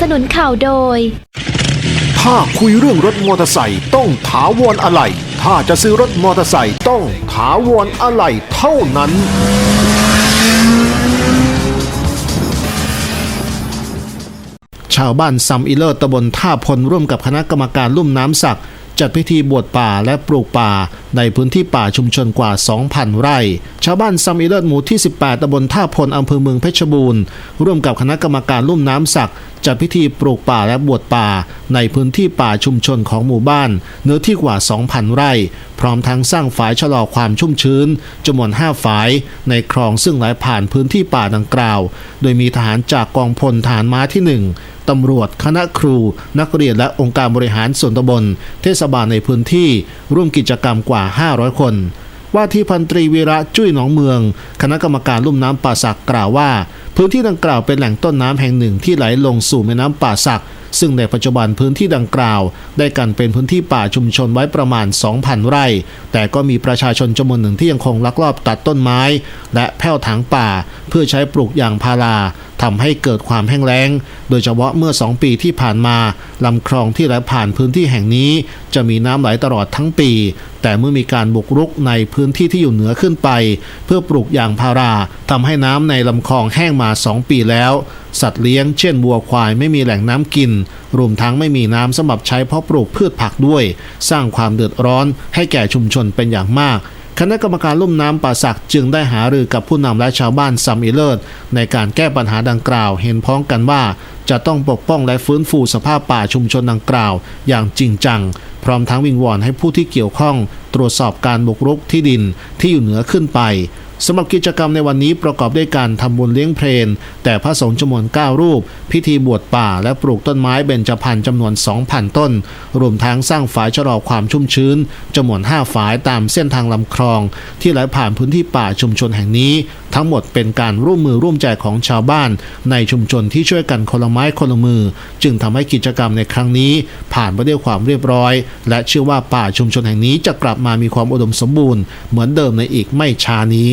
สนุนข่าวโดย ถ้าคุยเรื่องรถมอเตอร์ไซค์ต้องถาวรอะไหล่ถ้าจะซื้อรถมอเตอร์ไซค์ต้องถาวรอะไหล่เท่านั้น ชาวบ้านซัมอิเลอร์ตำบลท่าพลร่วมกับคณะกรรมการลุ่มน้ำสัก จัดพิธีบวชป่าและปลูกป่า ในพื้นที่ป่าชุมชนกว่า 2,000 ไร่ ชาวบ้านซัมอิเลอร์หมู่ที่ 18ตำบลท่าพลอำเภอเมืองเพชรบูรณ์ ร่วมกับคณะกรรมการลุ่มน้ำสักจัดพิธีปลูกป่าและบวชป่า ในพื้นที่ป่าชุมชนของหมู่บ้าน เนื้อที่กว่า 2,000 ไร่ พร้อมทั้งสร้างฝายชะลอความชุ่มชื้นจำนวน 5 ฝาย ในคลองซึ่งไหลผ่านพื้นที่ป่าดังกล่าว โดยมีทหารจากกองพลฐานม้าที่ 1 ตำรวจ คณะครู นักเรียนและองค์การบริหารส่วนตำบล เทศบาลในพื้นที่ ร่วมกิจกรรมกว่า 500 คน ว่าที่พันตรีวีระจุ้ยหนองเมือง คณะกรรมการลุ่มน้ำป่าสักกล่าวว่า พื้นที่ดังกล่าวเป็นแหล่งต้นน้ำแห่งหนึ่งที่ไหลลงสู่แม่น้ำป่าสัก ซึ่งในปัจจุบันพื้นที่ดังกล่าว ได้กันเป็นพื้นที่ป่าชุมชนไว้ประมาณ 2,000 ไร่ แต่ก็มีประชาชนจำนวนหนึ่งที่ยังคงลักลอบตัดต้นไม้ และแผ่วถางป่า เพื่อใช้ปลูกยางพาราทำให้เกิดความแห้งแล้ง โดยเฉพาะเมื่อ 2 ปีที่ผ่านมาลำคลองที่ไหลผ่านพื้นที่แห่งนี้ จะมีน้ำไหลตลอดทั้งปี แต่เมื่อมีการบุกรุกในพื้นที่ที่อยู่เหนือขึ้นไป เพื่อปลูกยางพาราทำให้น้ำในลำคลองแห้งมา 2 ปีแล้ว สัตว์เลี้ยงเช่นวัวควายไม่มีแหล่งน้ำกิน รวมทั้งไม่มีน้ำสำหรับใช้เพาะปลูกพืชผักด้วย สร้างความเดือดร้อนให้แก่ชุมชนเป็นอย่างมากคณะกรรมการลุ่มน้ำป่าสักจึงได้หารือกับผู้นำและชาวบ้านซัมอิเลิศในการแก้ปัญหาดังกล่าว เห็นพ้องกันว่า จะต้องปกป้องและฟื้นฟูสภาพป่าชุมชนดังกล่าว อย่างจริงจัง พร้อมทั้งวิงวอนให้ผู้ที่เกี่ยวข้อง ตรวจสอบการบุกรุกที่ดินที่อยู่เหนือขึ้นไป สำหรับกิจกรรมในวันนี้ประกอบด้วยการทำบุญเลี้ยงเพลนแต่พระสงฆ์จำนวน 9 รูป พิธีบวชป่า และปลูกต้นไม้เบญจพรรณจำนวน 2,000 ต้น รวมทั้งสร้างฝายชะลอความชุ่มชื้นจำนวน 5 ฝายตามเส้นทางลำคลอง ที่ไหลผ่านพื้นที่ป่าชุมชนแห่งนี้ ทั้งหมดเป็นการร่วมมือร่วมใจของชาวบ้าน ในชุมชนที่ช่วยกันคนละไม้คนละมือ จึงทำให้กิจกรรมในครั้งนี้ ผ่านไปด้วยความเรียบร้อย และเชื่อว่าป่าชุมชนแห่งนี้จะกลับมามีความอุดมสมบูรณ์เหมือนเดิมในอีกไม่ช้านี้